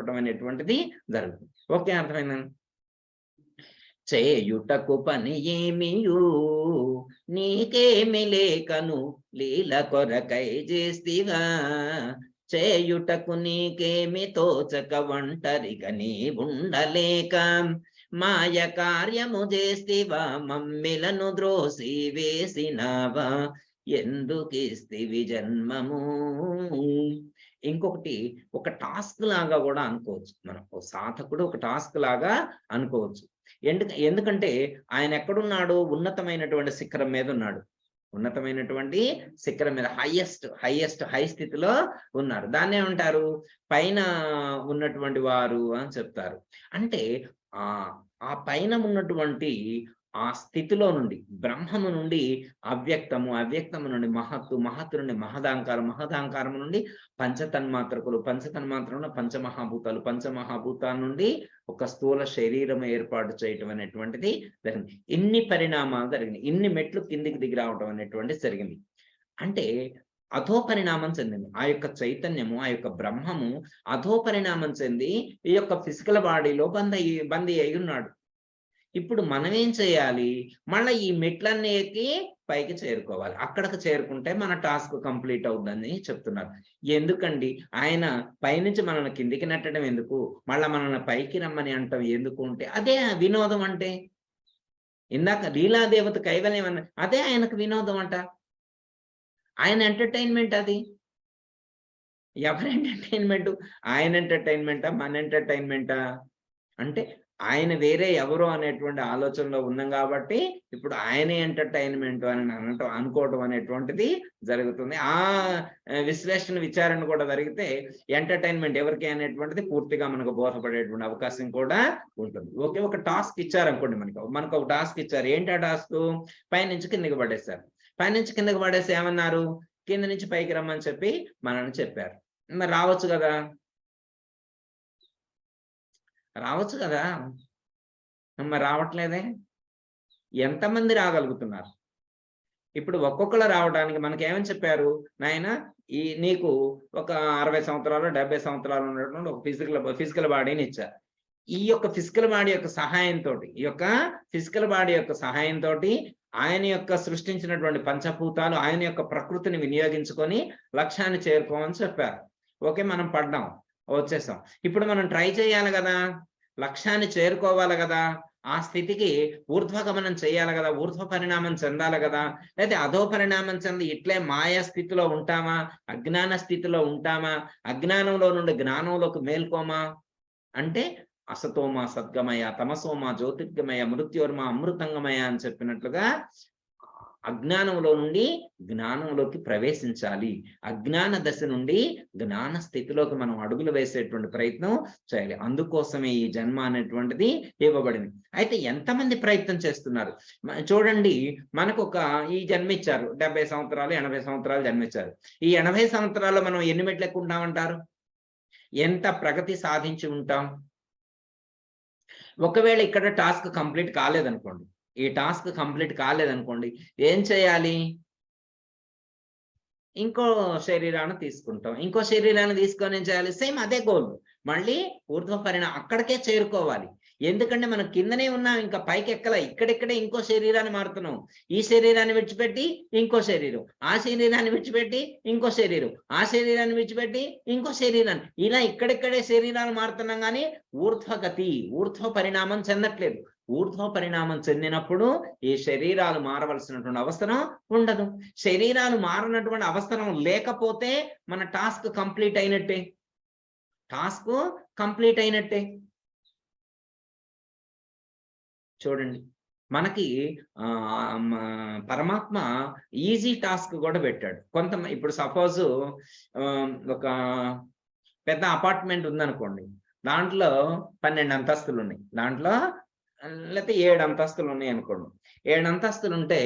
చెప్పడం అనేటువంటిది జరుగుతుంది. ఓకే అర్థమైందండి చేయుటకు పని ఏమియు? నీకేమి లేకను లీల కొరకై చేస్తివా? చేయుటకు నీకేమి తోచక ఒంటరిగా నీ ఉండలేక మాయ కార్యము చేస్తివా? మమ్మిలను ద్రోసి వేసినావా ఎందుకిస్తివి జన్మము? ఇంకొకటి ఒక టాస్క్ లాగా కూడా అనుకోవచ్చు మనం. ఓ సాధకుడు ఒక టాస్క్ లాగా అనుకోవచ్చు. ఎందుకు ఎందుకంటే ఆయన ఎక్కడున్నాడు? ఉన్నతమైనటువంటి శిఖరం మీద ఉన్నాడు. ఉన్నతమైనటువంటి శిఖరం మీద హైయెస్ట్ హైయెస్ట్ హై స్థితిలో ఉన్నారు దాన్ని ఏమంటారు? పైన ఉన్నటువంటి వారు అని చెప్తారు. అంటే ఆ ఆ పైన ఉన్నటువంటి ఆ స్థితిలో నుండి బ్రహ్మము నుండి అవ్యక్తము అవ్యక్తము నుండి మహత్తు మహత్తు నుండి మహదాంకారం మహదాంకారం నుండి పంచతన్మాత్రకులు పంచతన్మాత్రంలో పంచమహాభూతాలు పంచమహాభూతాల నుండి ఒక స్థూల శరీరం ఏర్పాటు చేయటం అనేటువంటిది జరిగింది. ఇన్ని పరిణామాలు జరిగినాయి ఇన్ని మెట్లు కిందికి దిగి రావటం అనేటువంటిది జరిగింది. అంటే అధో పరిణామం చెందింది. ఆ యొక్క చైతన్యము ఆ యొక్క బ్రహ్మము అధో పరిణామం చెంది ఈ యొక్క ఫిజికల్ బాడీలో బంద్ అయ్యి బందీ అయి ఉన్నాడు. ఇప్పుడు మనం ఏం చేయాలి? మళ్ళీ ఈ మెట్లన్నీ ఎక్కి పైకి చేరుకోవాలి. అక్కడికి చేరుకుంటే మన టాస్క్ కంప్లీట్ అవుతుందని చెప్తున్నారు. ఎందుకండి? ఆయన పైనుంచి మనల్ని కిందికి నెట్టడం ఎందుకు? మళ్ళీ మనల్ని పైకి రమ్మని అంటాం ఎందుకు అంటే అదే వినోదం అంటే. ఇందాక లీలాదేవత కైవల్యం అన్న అదే ఆయనకు వినోదం అంట. ఆయన ఎంటర్టైన్మెంట్ అది. ఎవరి ఎంటర్టైన్మెంట్? ఆయన ఎంటర్టైన్మెంటా? మన ఎంటర్టైన్మెంటా? అంటే ఆయన వేరే ఎవరు అనేటువంటి ఆలోచనలో ఉన్నాం కాబట్టి ఇప్పుడు ఆయనే ఎంటర్టైన్మెంట్ అని అనటం అనుకోవటం అనేటువంటిది జరుగుతుంది. ఆ విశ్లేషణ విచారణ కూడా జరిగితే ఎంటర్టైన్మెంట్ ఎవరికి అనేటువంటిది పూర్తిగా మనకు బోధపడేటువంటి అవకాశం కూడా ఉంటుంది. ఓకే ఒక టాస్క్ ఇచ్చారనుకోండి మనకు. మనకు ఒక టాస్క్ ఇచ్చారు. ఏంటి ఆ టాస్క్? పైనుంచి కిందకి పడేశారు. పైనుంచి కిందకి పడేసి ఏమన్నారు? కింద నుంచి పైకి రమ్మని చెప్పి మనల్ని చెప్పారు. మరి రావచ్చు కదా. రావచ్చు కదా. మరి రావట్లేదే. ఎంతమంది రాగలుగుతున్నారు? ఇప్పుడు ఒక్కొక్కరు రావడానికి మనకి ఏమని చెప్పారు? నాయన ఈ నీకు ఒక అరవై సంవత్సరాలు డెబ్బై సంవత్సరాలు ఉన్నటువంటి ఒక ఫిజికల్ ఫిజికల్ బాడీని ఇచ్చారు. ఈ యొక్క ఫిజికల్ బాడీ యొక్క సహాయంతో ఈ యొక్క ఫిజికల్ బాడీ యొక్క సహాయంతో ఆయన యొక్క సృష్టించినటువంటి పంచభూతాలు ఆయన యొక్క ప్రకృతిని వినియోగించుకొని లక్ష్యాన్ని చేరుకోమని చెప్పారు. ఓకే మనం పడ్డాం. వచ్చేసాం ఇప్పుడు మనం ట్రై చేయాలి కదా. లక్ష్యాన్ని చేరుకోవాలి కదా. ఆ స్థితికి ఊర్ధ్వగమనం చేయాలి కదా. ఊర్ధ్వ పరిణామం చెందాలి కదా. లేదా అధో పరిణామం చెంది ఇట్లే మాయా స్థితిలో ఉంటామా? అజ్ఞాన స్థితిలో ఉంటామా? అజ్ఞానంలో నుండి జ్ఞానంలోకి మేల్కోమా? అంటే అసతోమ సద్గమయ తమసోమ జ్యోతిర్గమయ మృత్యోర్మ అమృతంగమయ అని చెప్పినట్లుగా అజ్ఞానంలో నుండి జ్ఞానంలోకి ప్రవేశించాలి. అజ్ఞాన దశ నుండి జ్ఞాన స్థితిలోకి మనం అడుగులు వేసేటువంటి ప్రయత్నం చేయాలి. అందుకోసమే ఈ జన్మ అనేటువంటిది ఇవ్వబడింది. అయితే ఎంతమంది ప్రయత్నం చేస్తున్నారు? చూడండి మనకు ఒక ఈ జన్మిచ్చారు. డెబ్బై సంవత్సరాలు ఎనభై సంవత్సరాలు జన్మించారు ఈ ఎనభై సంవత్సరాల్లో మనం ఎన్ని మెట్లు ఎక్కుంటామంటారు? ఎంత ప్రగతి సాధించి ఉంటాం? ఒకవేళ ఇక్కడ టాస్క్ కంప్లీట్ కాలేదనుకోండి ఈ టాస్క్ కంప్లీట్ కాలేదనుకోండి ఏం చేయాలి? ఇంకో శరీరాన్ని తీసుకుంటాం. ఇంకో శరీరాన్ని తీసుకొని ఏం చేయాలి? సేమ్ అదే గోల్. మళ్ళీ ఊర్ధ్వ పరిణామం అక్కడికే చేరుకోవాలి. ఎందుకంటే మనం కిందనే ఉన్నాం ఇంకా పైకి ఎక్కల ఇక్కడిక్కడే ఇంకో శరీరాన్ని మారుతున్నాం. ఈ శరీరాన్ని విడిచిపెట్టి ఇంకో శరీరం. ఆ శరీరాన్ని విడిచిపెట్టి ఇంకో శరీరం. ఆ శరీరాన్ని విడిచిపెట్టి ఇంకో శరీరాన్ని. ఇలా ఇక్కడిక్కడే శరీరాలు మారుతున్నాం కానీ ఊర్ధ్వగతి ఊర్ధ్వ పరిణామం చెందట్లేదు. ఊర్ధ్వ పరిణామం చెందినప్పుడు ఈ శరీరాలు మారవలసినటువంటి అవసరం ఉండదు. శరీరాలు మారినటువంటి అవసరం లేకపోతే మన టాస్క్ కంప్లీట్ అయినట్టే. టాస్క్ కంప్లీట్ అయినట్టే. చూడండి మనకి పరమాత్మ ఈజీ టాస్క్ కూడా పెట్టాడు. కొంత ఇప్పుడు సపోజ్ ఒక పెద్ద అపార్ట్మెంట్ ఉందనుకోండి. దాంట్లో పన్నెండు అంతస్తులు ఉన్నాయి. దాంట్లో లేకపోతే ఏడు అంతస్తులు ఉన్నాయి అనుకోండి. ఏడు అంతస్తులు ఉంటే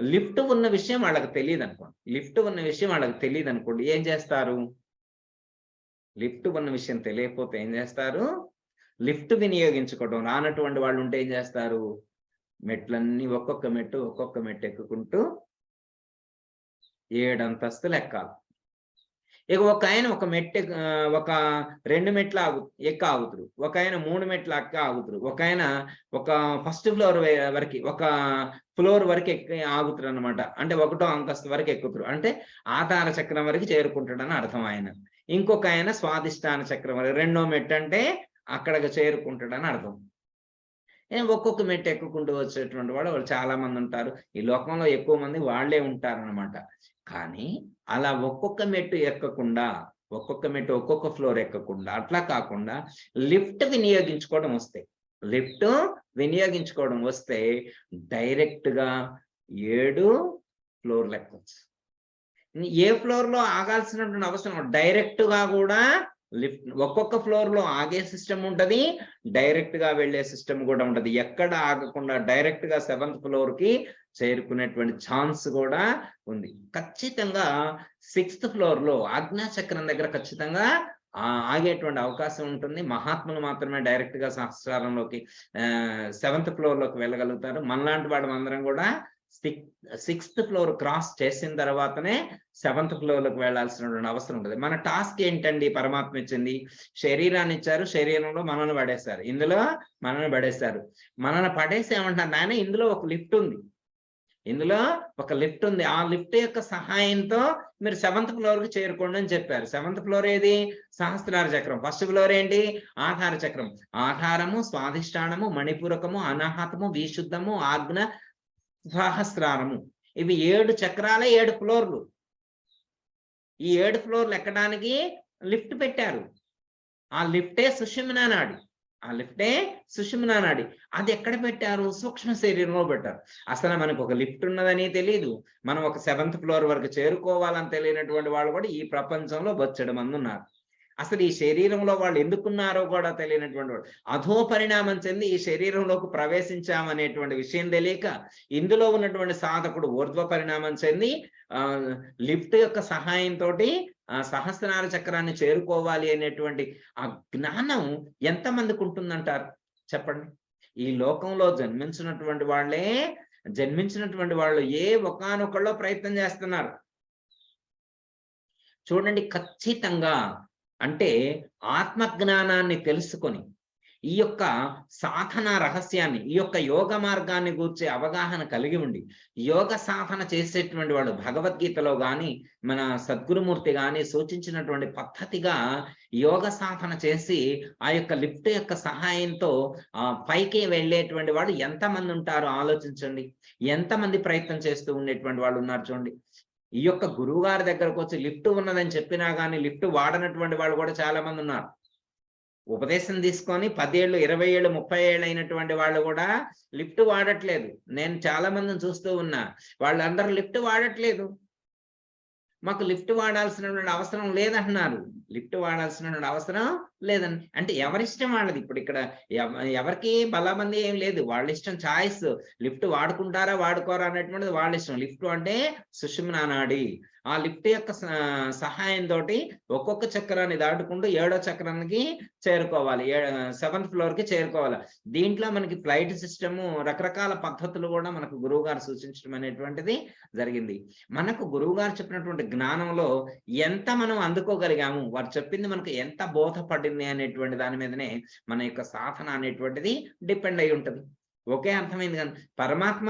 లిఫ్ట్ ఉన్న విషయం వాళ్ళకి తెలియదు అనుకోండి లిఫ్ట్ ఉన్న విషయం వాళ్ళకి తెలియదు అనుకోండి ఏం చేస్తారు? లిఫ్ట్ ఉన్న విషయం తెలియకపోతే ఏం చేస్తారు? లిఫ్ట్ వినియోగించుకోవడం. రానటువంటి వాళ్ళు ఉంటే ఏం చేస్తారు? మెట్లన్నీ ఒక్కొక్క మెట్టు ఒక్కొక్క మెట్టు ఎక్కుకుంటూ ఏడు అంతస్తులు ఎక్కాలి. ఇక ఒక ఆయన ఒక మెట్టు ఒక రెండు మెట్ల ఆగు ఎక్క ఆగుతురు. ఒక ఆయన మూడు మెట్ల అక్క ఆగుతురు. ఒక ఆయన ఒక ఫస్ట్ ఫ్లోర్ వరకు ఒక ఫ్లోర్ వరకు ఎక్కి ఆగుతురు అనమాట అంటే ఒకటో అంకస్తు వరకు ఎక్కుతురు. అంటే ఆధార చక్రం వరకు చేరుకుంటాడని అర్థం ఆయన. ఇంకొక ఆయన స్వాదిష్టాన చక్రం వరకు రెండో మెట్టు అంటే అక్కడికి చేరుకుంటాడని అర్థం. ఒక్కొక్క మెట్టు ఎక్కుకుంటూ వచ్చేటువంటి వాడు వాళ్ళు చాలా మంది ఉంటారు. ఈ లోకంలో ఎక్కువ మంది వాళ్ళే ఉంటారన్నమాట. కానీ అలా ఒక్కొక్క మెట్టు ఎక్కకుండా ఒక్కొక్క మెట్టు ఒక్కొక్క ఫ్లోర్ ఎక్కకుండా అట్లా కాకుండా లిఫ్ట్ వినియోగించుకోవడం వస్తే లిఫ్ట్ వినియోగించుకోవడం వస్తే డైరెక్ట్గా ఏడు ఫ్లోర్లు ఎక్కవచ్చు. ఏ ఫ్లోర్లో ఆగాల్సినటువంటి అవసరం డైరెక్ట్గా కూడా లిఫ్ట్ ఒక్కొక్క ఫ్లోర్లో ఆగే సిస్టమ్ ఉంటది డైరెక్ట్గా వెళ్ళే సిస్టమ్ కూడా ఉంటది. ఎక్కడ ఆగకుండా డైరెక్ట్గా సెవెంత్ ఫ్లోర్కి చేరుకునేటువంటి ఛాన్స్ కూడా ఉంది. ఖచ్చితంగా సిక్స్త్ ఫ్లోర్లో ఆజ్ఞా చక్రం దగ్గర ఖచ్చితంగా ఆగేటువంటి అవకాశం ఉంటుంది. మహాత్ములు మాత్రమే డైరెక్ట్గా సహస్రారంలోకి సెవెంత్ ఫ్లోర్లోకి వెళ్ళగలుగుతారు. మనలాంటి వాడు అందరం కూడా సిక్స్త్ ఫ్లోర్ క్రాస్ చేసిన తర్వాతనే సెవెంత్ ఫ్లోర్లోకి వెళ్ళాల్సినటువంటి అవసరం ఉంటుంది మన టాస్క్ ఏంటండి? పరమాత్మ ఇచ్చింది. శరీరాన్ని ఇచ్చారు. శరీరంలో మనల్ని పడేశారు. ఇందులో మనల్ని పడేశారు. మనల్ని పడేసి ఏమంటారు నాయన ఇందులో ఒక లిఫ్ట్ ఉంది. ఇందులో ఒక లిఫ్ట్ ఉంది. ఆ లిఫ్ట్ యొక్క సహాయంతో మీరు సెవెంత్ ఫ్లోర్కి చేరుకోండి అని చెప్పారు. సెవెంత్ ఫ్లోర్ ఏది? సహస్రార చక్రం. ఫస్ట్ ఫ్లోర్ ఏంటి? ఆధార చక్రం. ఆధారము స్వాధిష్టానము మణిపూరకము అనాహతము విశుద్ధము ఆజ్ఞ సహస్రారము. ఇవి ఏడు చక్రాలే ఏడు ఫ్లోర్లు. ఈ ఏడు ఫ్లోర్లు ఎక్కడానికి లిఫ్ట్ పెట్టారు. ఆ లిఫ్టే సుషుమ్నా నాడి. ఆ లిఫ్టే సుషుమ్నా నాడి. అది ఎక్కడ పెట్టారు? సూక్ష్మ శరీరంలో పెట్టారు. అసలు మనకు ఒక లిఫ్ట్ ఉన్నదని తెలియదు మనం ఒక సెవెంత్ ఫ్లోర్ వరకు చేరుకోవాలని తెలియనటువంటి వాళ్ళు కూడా ఈ ప్రపంచంలో బొచ్చడం మంది ఉన్నారు. అసలు ఈ శరీరంలో వాళ్ళు ఎందుకున్నారో కూడా తెలియనటువంటి వాడు. అధో పరిణామం చెంది ఈ శరీరంలోకి ప్రవేశించామనేటువంటి విషయం తెలియక ఇందులో ఉన్నటువంటి సాధకుడు ఊర్ధ్వ పరిణామం చెంది ఆ లిఫ్ట్ యొక్క సహాయంతో ఆ సహస్రార చక్రాన్ని చేరుకోవాలి అనేటువంటి ఆ జ్ఞానం ఎంతమందికి ఉంటుందంటారు? చెప్పండి. ఈ లోకంలో జన్మించినటువంటి వాళ్ళే జన్మించినటువంటి వాళ్ళు ఏ ఒకానొకళ్ళో ప్రయత్నం చేస్తున్నారు. చూడండి ఖచ్చితంగా అంటే ఆత్మజ్ఞానాన్ని తెలుసుకొని ఈ యొక్క సాధన రహస్యాన్ని ఈ యొక్క యోగ మార్గాన్ని గూర్చే అవగాహన కలిగి ఉండి యోగ సాధన చేసేటువంటి వాడు భగవద్గీతలో కానీ మన సద్గురుమూర్తి కానీ సూచించినటువంటి పద్ధతిగా యోగ సాధన చేసి ఆ యొక్క లిఫ్ట్ యొక్క సహాయంతో ఆ పైకి వెళ్ళేటువంటి వాడు ఎంతమంది ఉంటారో ఆలోచించండి. ఎంతమంది ప్రయత్నం చేస్తూ ఉండేటువంటి వాళ్ళు ఉన్నారు చూడండి. ఈ యొక్క గురువు గారి దగ్గరకు వచ్చి లిఫ్ట్ ఉన్నదని చెప్పినా కానీ లిఫ్ట్ వాడనటువంటి వాళ్ళు కూడా చాలా మంది ఉన్నారు. ఉపదేశం తీసుకొని పదేళ్ళు ఇరవై ఏళ్ళు ముప్పై ఏళ్ళు అయినటువంటి వాళ్ళు కూడా లిఫ్ట్ వాడట్లేదు. నేను చాలా మందిని చూస్తూ ఉన్నా వాళ్ళందరూ లిఫ్ట్ వాడట్లేదు. మాకు లిఫ్ట్ వాడాల్సినటువంటి అవసరం లేదంటున్నారు లిఫ్ట్ వాడాల్సినటువంటి అవసరం లేదని అంటే ఎవరిష్టం వాళ్ళది. ఇప్పుడు ఇక్కడ ఎవరికి బలమంది ఏం లేదు. వాళ్ళ ఇష్టం చాయిస్. లిఫ్ట్ వాడుకుంటారా వాడుకోరా అనేటువంటిది వాళ్ళ ఇష్టం లిఫ్ట్ అంటే సుషుమ్నా నాడి. ఆ లిఫ్ట్ యొక్క సహాయంతో ఒక్కొక్క చక్రాన్ని దాటుకుంటూ ఏడో చక్రానికి చేరుకోవాలి. సెవెంత్ ఫ్లోర్కి చేరుకోవాలి. దీంట్లో మనకి ఫ్లైట్ సిస్టము రకరకాల పద్ధతులు కూడా మనకు గురువు గారు సూచించడం అనేటువంటిది జరిగింది. మనకు గురువు గారు చెప్పినటువంటి జ్ఞానంలో ఎంత మనం అందుకోగలిగాము? వారు చెప్పింది మనకు ఎంత బోధపడింది అనేటువంటి దాని మీదనే మన యొక్క సాధన అనేటువంటిది డిపెండ్ అయి ఉంటుంది. ఒకే అర్థమైంది కానీ పరమాత్మ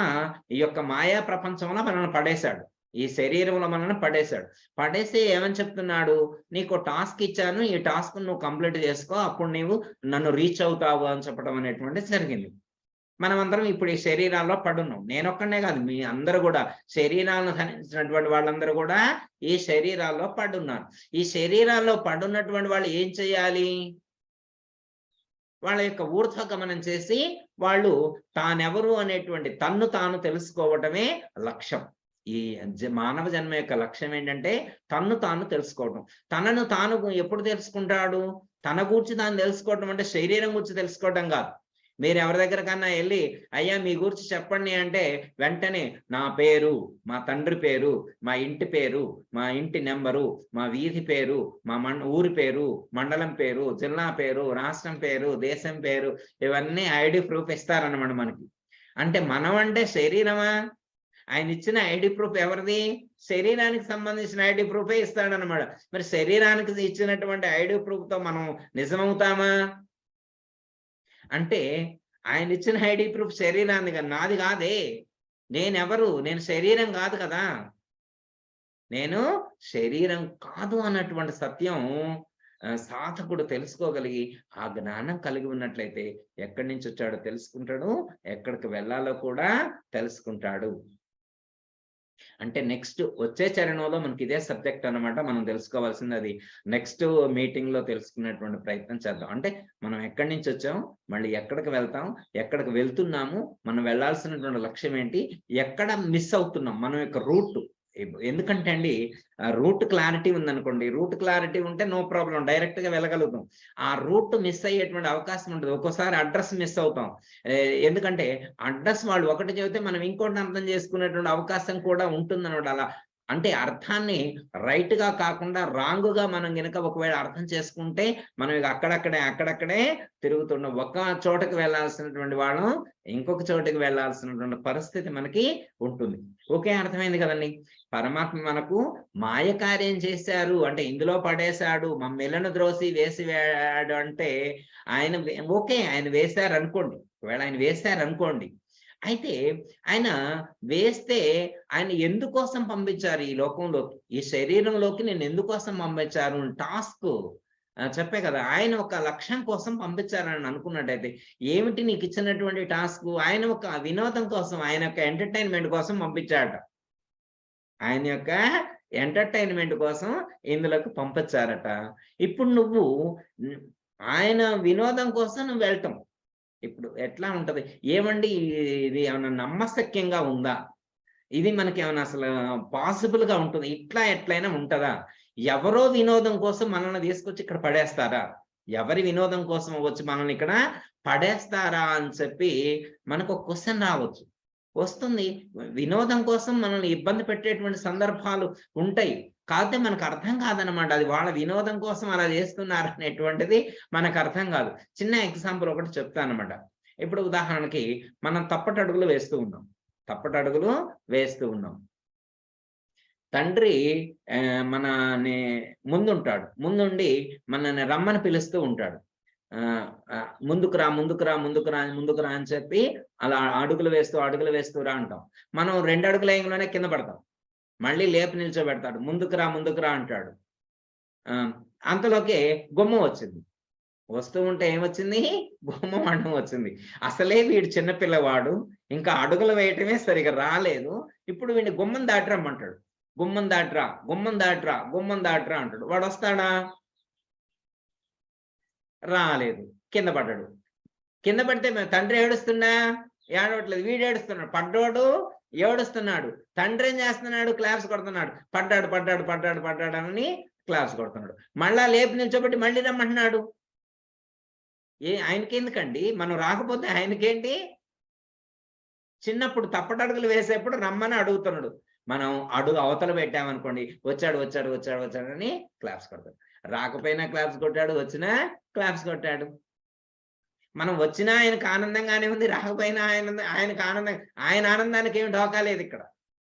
ఈ యొక్క మాయా ప్రపంచంలో మనల్ని పడేశాడు. ఈ శరీరంలో మనల్ని పడేశాడు. పడేసి ఏమని చెప్తున్నాడు? నీకు టాస్క్ ఇచ్చాను ఈ టాస్క్ నువ్వు కంప్లీట్ చేసుకో అప్పుడు నీవు నన్ను రీచ్ అవుతావు అని చెప్పడం అనేటువంటిది జరిగింది. మనమందరం ఇప్పుడు ఈ శరీరాల్లో పడున్నాం. నేనొక్కనే కాదు మీ అందరూ కూడా శరీరాలను ధరించినటువంటి వాళ్ళందరూ కూడా ఈ శరీరాల్లో పడున్నారు. ఈ శరీరాల్లో పడున్నటువంటి వాళ్ళు ఏం చేయాలి? వాళ్ళ యొక్క ఊర్ధ్వగమనం చేసి వాళ్ళు తానెవరు అనేటువంటి తన్ను తాను తెలుసుకోవటమే లక్ష్యం. ఈ మానవ జన్మ యొక్క లక్ష్యం ఏంటంటే తన్ను తాను తెలుసుకోవటం. తనను తాను ఎప్పుడు తెలుసుకుంటాడు? తన గూర్చి తాను తెలుసుకోవటం అంటే శరీరం గురించి తెలుసుకోవటం కాదు. మీరు ఎవరి దగ్గర కన్నా వెళ్ళి అయ్యా మీ గురించి చెప్పండి అంటే వెంటనే నా పేరు మా తండ్రి పేరు మా ఇంటి పేరు మా ఇంటి నెంబరు మా వీధి పేరు మా మం ఊరి పేరు మండలం పేరు జిల్లా పేరు రాష్ట్రం పేరు దేశం పేరు ఇవన్నీ ఐడి ప్రూఫ్ ఇస్తారన్నమాట మనకి. అంటే మనం అంటే శరీరమా? ఆయన ఇచ్చిన ఐడి ప్రూఫ్ ఎవరిది? శరీరానికి సంబంధించిన ఐడి ప్రూఫే ఇస్తాడనమాట మరి శరీరానికి ఇచ్చినటువంటి ఐడి ప్రూఫ్తో మనం నిజమవుతామా? అంటే ఆయన ఇచ్చిన ఐడి ప్రూఫ్ శరీరాన్ని కదా. నాది కాదే. నేనెవరు? నేను శరీరం కాదు కదా. నేను శరీరం కాదు అన్నటువంటి సత్యం సాధకుడు తెలుసుకోగలిగి ఆ జ్ఞానం కలిగి ఉన్నట్లయితే ఎక్కడి నుంచి వచ్చాడో తెలుసుకుంటాడు. ఎక్కడికి వెళ్ళాలో కూడా తెలుసుకుంటాడు. అంటే నెక్స్ట్ వచ్చే చరణంలో మనకి ఇదే సబ్జెక్ట్ అన్నమాట. మనం తెలుసుకోవాల్సింది అది. నెక్స్ట్ మీటింగ్లో తెలుసుకునేటువంటి ప్రయత్నం చేద్దాం. అంటే మనం ఎక్కడి నుంచి వచ్చాము? మళ్ళీ ఎక్కడికి వెళ్తాం? ఎక్కడికి వెళ్తున్నాము? మనం వెళ్ళాల్సినటువంటి లక్ష్యం ఏంటి? ఎక్కడ మిస్ అవుతున్నాం? మనం యొక్క రూట్ ఎందుకంటే అండి రూట్ క్లారిటీ ఉందనుకోండి రూట్ క్లారిటీ ఉంటే నో ప్రాబ్లం డైరెక్ట్గా వెళ్ళగలుగుతాం. ఆ రూట్ మిస్ అయ్యేటువంటి అవకాశం ఉంటుంది ఒక్కోసారి అడ్రస్ మిస్ అవుతాం. ఎందుకంటే అడ్రస్ వాళ్ళు ఒకటి చెబితే మనం ఇంకోటి అర్థం చేసుకునేటువంటి అవకాశం కూడా ఉంటుంది అలా అంటే అర్థాన్ని రైట్గా కాకుండా రాంగ్గా మనం గనక ఒకవేళ అర్థం చేసుకుంటే మనం ఇక అక్కడక్కడే అక్కడక్కడే తిరుగుతున్నాం ఒక చోటకి వెళ్ళాల్సినటువంటి వాళ్ళం ఇంకొక చోటకి వెళ్ళాల్సినటువంటి పరిస్థితి మనకి ఉంటుంది. ఓకే అర్థమైంది కదండి? పరమాత్మ మనకు మాయకార్యం చేశారు. అంటే ఇందులో పడేశాడు మా ద్రోసి వేసి వేడు అంటే ఆయన ఓకే ఆయన వేశారు అనుకోండి ఒకవేళ ఆయన వేశారు అనుకోండి అయితే ఆయన వేస్తే ఆయన ఎందుకోసం పంపించారు ఈ లోకంలోకి? ఈ శరీరంలోకి నేను ఎందుకోసం పంపించారు? టాస్క్ చెప్పే కదా. ఆయన ఒక లక్ష్యం కోసం పంపించారని అనుకున్నట్టయితే ఏమిటి నీకు ఇచ్చినటువంటి టాస్క్? ఆయన ఒక వినోదం కోసం ఆయన యొక్క ఎంటర్టైన్మెంట్ కోసం పంపించాడట ఆయన యొక్క ఎంటర్టైన్మెంట్ కోసం ఇందులోకి పంపించారట. ఇప్పుడు నువ్వు ఆయన వినోదం కోసం నువ్వు వెళ్తావు. ఇప్పుడు ఎట్లా ఉంటది? ఏమండి ఇది ఏమైనా నమ్మశక్యంగా ఉందా? ఇది మనకి ఏమైనా అసలు పాసిబుల్గా ఉంటుంది? ఇట్లా ఎట్లయినా ఉంటదా? ఎవరో వినోదం కోసం మనల్ని తీసుకొచ్చి ఇక్కడ పడేస్తారా? ఎవరి వినోదం కోసం వచ్చి మనల్ని ఇక్కడ పడేస్తారా అని చెప్పి మనకు ఒక క్వశ్చన్ రావచ్చు. వస్తుంది. వినోదం కోసం మనల్ని ఇబ్బంది పెట్టేటువంటి సందర్భాలు ఉంటాయి. కాకపోతే మనకు అర్థం కాదనమాట అది వాళ్ళ వినోదం కోసం అలా చేస్తున్నారు అనేటువంటిది మనకు అర్థం కాదు. చిన్న ఎగ్జాంపుల్ ఒకటి చెప్తాను అనమాట ఇప్పుడు ఉదాహరణకి మనం తప్పటడుగులు వేస్తూ ఉన్నాం. తప్పటడుగులు వేస్తూ ఉన్నాం. తండ్రి ఆ, మనని ముందుంటాడు. ముందుండి మనని రమ్మని పిలుస్తూ ఉంటాడు. ఆ ముందుకురా ముందుకు రా ముందుకు రా ముందుకు రా ముందుకు రా అని చెప్పి అలా అడుగులు వేస్తూ అడుగులు వేస్తూ రా అంటాం. మనం రెండు అడుగుల వేయంలోనే కింద పడతాం. మళ్ళీ లేపు నిల్చోబెడతాడు. ముందుకు రా ముందుకు రా అంటాడు. ఆ, అంతలోకే గుమ్మం వచ్చింది. వస్తూ ఉంటే ఏమొచ్చింది? గుమ్మం అండం వచ్చింది. అసలే వీడు చిన్నపిల్లవాడు ఇంకా అడుగులు వేయటమే సరిగా రాలేదు. ఇప్పుడు వీడిని గుమ్మం దాటరమ్మంటాడు. గుమ్మం దాటరా గుమ్మం దాటరా గుమ్మం దాటరా అంటాడు. వాడు వస్తాడా? రాలేదు. కింద పడ్డాడు. కింద పడితే మేము తండ్రి ఏడుస్తున్నా? ఏడవట్లేదు. వీడు ఏడుస్తున్నాడు పడ్డోడు ఏడుస్తున్నాడు? తండ్రి ఏం చేస్తున్నాడు? క్లాప్స్ కొడుతున్నాడు. పడ్డాడు పడ్డాడు పడ్డాడు పడ్డాడు అని క్లాప్స్ కొడుతున్నాడు. మళ్ళా లేపు నిల్చోబెట్టి మళ్ళీ రమ్మంటున్నాడు. ఏ ఆయనకి ఎందుకండి? మనం రాకపోతే ఆయనకేంటి? చిన్నప్పుడు తప్పటడుగులు వేసేప్పుడు రమ్మని అడుగుతున్నాడు. మనం అడుగు అవతల పెట్టామనుకోండి వచ్చాడు వచ్చాడు వచ్చాడు వచ్చాడని క్లాప్స్ కొడతాడు. రాకపోయినా క్లాప్స్ కొట్టాడు వచ్చినా క్లాప్స్ కొట్టాడు. మనం వచ్చినా ఆయనకు ఆనందంగానే ఉంది రాకపోయినా ఆయన ఆయనకు ఆనందం ఆయన ఆనందానికి ఏమి డోకా లేదు ఇక్కడ.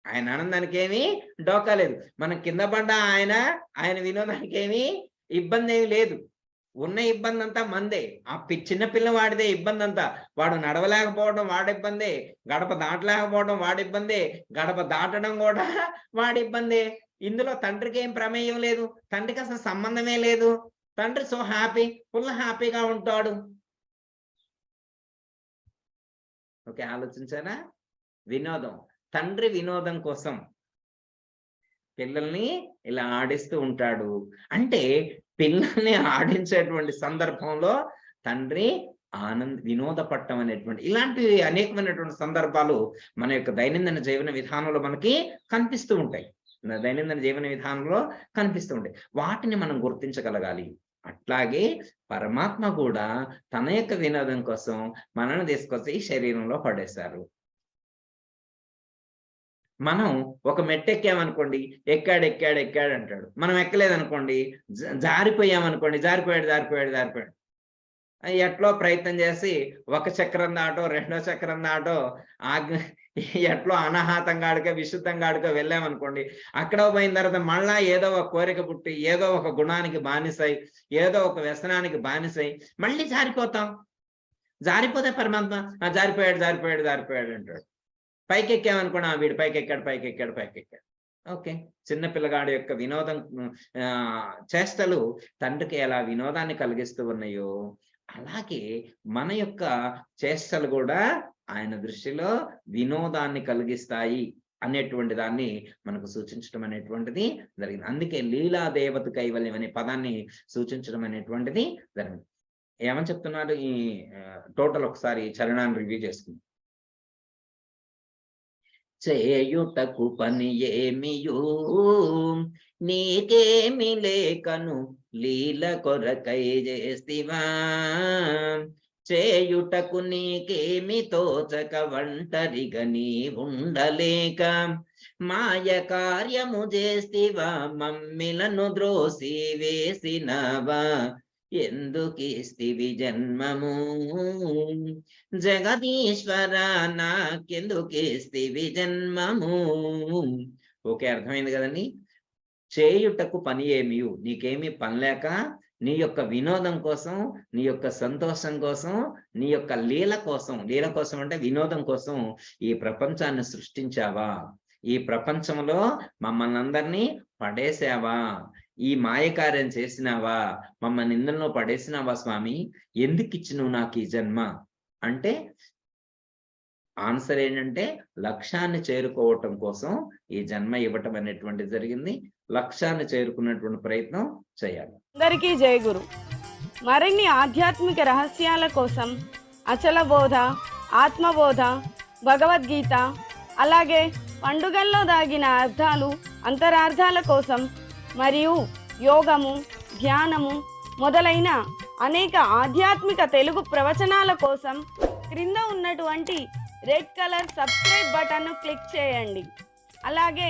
ఆయన ఆనందానికి ఏమి డోకా లేదు. మనం కింద పడ్డ ఆయన ఆయన వినోదానికి ఏమి ఇబ్బంది ఏమి లేదు. ఉన్న ఇబ్బంది అంతా మందే. ఆ పి- చిన్న పిల్లవాడిదే ఇబ్బంది అంతా వాడు నడవలేకపోవడం వాడి ఇబ్బందే. గడప దాటలేకపోవడం వాడి ఇబ్బందే. గడప దాటడం కూడా వాడి ఇబ్బందే. ఇందులో తండ్రికి ఏం ప్రమేయం లేదు. తండ్రికి అసలు సంబంధమే లేదు. తండ్రి సో హ్యాపీ ఫుల్ హ్యాపీగా ఉంటాడు. ఓకే ఆలోచించారా వినోదం. తండ్రి వినోదం కోసం పిల్లల్ని ఇలా ఆడిస్తూ ఉంటాడు. అంటే పిల్లల్ని ఆడించేటువంటి సందర్భంలో తండ్రి ఆనంద్ వినోద పట్టం అనేటువంటి ఇలాంటి అనేకమైనటువంటి సందర్భాలు మన యొక్క దైనందిన జీవన విధానంలో మనకి కనిపిస్తూ ఉంటాయి. దైనందిన జీవన విధానంలో కనిపిస్తూ ఉంటాయి. వాటిని మనం గుర్తించగలగాలి. అట్లాగే పరమాత్మ కూడా తన యొక్క వినోదం కోసం మనల్ని తీసుకొచ్చి ఈ శరీరంలో పడేశారు. మనం ఒక మెట్టు ఎక్కామనుకోండి ఎక్కాడు ఎక్కాడు ఎక్కాడు అంటాడు. మనం ఎక్కలేదనుకోండి జ- జారిపోయామనుకోండి జారిపోయాడు జారిపోయాడు జారిపోయాడు. ఎట్లో ప్రయత్నం చేసి ఒక చక్రం దాటో రెండో చక్రం దాటో ఆగ్ ఎట్లో అనాహతం గాడికో విశుద్ధంగా గాడికో వెళ్ళామనుకోండి అక్కడ పోయిన తర్వాత మళ్ళా ఏదో ఒక కోరిక పుట్టి ఏదో ఒక గుణానికి బానిసై ఏదో ఒక వ్యసనానికి బానిసై మళ్ళీ జారిపోతాం. జారిపోతే పరమాత్మ జారిపోయాడు జారిపోయాడు జారిపోయాడు అంటాడు. పైకి ఎక్కామనుకోండి వీడు పైకి ఎక్కాడు పైకి ఎక్కాడు పైకి ఎక్కాడు ఓకే. చిన్న పిల్లగాడి యొక్క వినోదం ఆ, చేష్టలు తండ్రికి ఎలా వినోదాన్ని కలిగిస్తూ ఉన్నాయో అలాగే మన యొక్క చేష్టలు కూడా ఆయన దృష్టిలో వినోదాన్ని కలిగిస్తాయి అనేటువంటి దాన్ని మనకు సూచించడం అనేటువంటిది జరిగింది. అందుకే లీలా దేవత కైవల్యం అనే పదాన్ని సూచించడం అనేటువంటిది జరిగింది. ఏమని చెప్తున్నారు? ఈ టోటల్ ఒకసారి చరణాన్ని రివ్యూ చేసుకుందాం. చేయుటకు పని ఏమియు? నీకేమి లేకను లీల కొరకై చేస్తివా? చేయుటకు నీకేమి తోచక ఒంటరిగా నీ ఉండలేక మాయ కార్యము చేస్తివా మమ్మిలను ద్రోసి వేసినవా ఎందుకిస్తివి జన్మము? జగదీశ్వర నాకెందుకిస్తివి జన్మము? ఓకే అర్థమైంది కదండి. చేయుటకు పని ఏమియు? నీకేమి పని లేక నీ యొక్క వినోదం కోసం నీ యొక్క సంతోషం కోసం నీ యొక్క లీల కోసం. లీల కోసం అంటే వినోదం కోసం ఈ ప్రపంచాన్ని సృష్టించావా? ఈ ప్రపంచంలో మమ్మల్ని అందరినీ పడేసావా? ఈ మాయకార్యం చేసినావా? మమ్మల్ని ఇందులో పడేసినావా స్వామి? ఎందుకు ఇచ్చినావు నాకు ఈ జన్మ? అంటే ఆన్సర్ ఏంటంటే లక్ష్యాన్ని చేరుకోవటం కోసం ఈ జన్మ ఇవ్వటం అనేటువంటిది జరిగింది. లక్ష్యాన్ని చేరుకున్నటువంటి ప్రయత్నం చేయాలి. అందరికీ జయ గురు. మరిన్ని ఆధ్యాత్మిక రహస్యాల కోసం అచల బోధ ఆత్మబోధ భగవద్గీత అలాగే పండుగల్లో దాగిన అర్థాలు అంతరార్థాల కోసం మరియు యోగము ధ్యానము మొదలైన అనేక ఆధ్యాత్మిక తెలుగు ప్రవచనాల కోసం క్రింద ఉన్నటువంటి రెడ్ కలర్ సబ్స్క్రైబ్ బటన్ను క్లిక్ చేయండి. అలాగే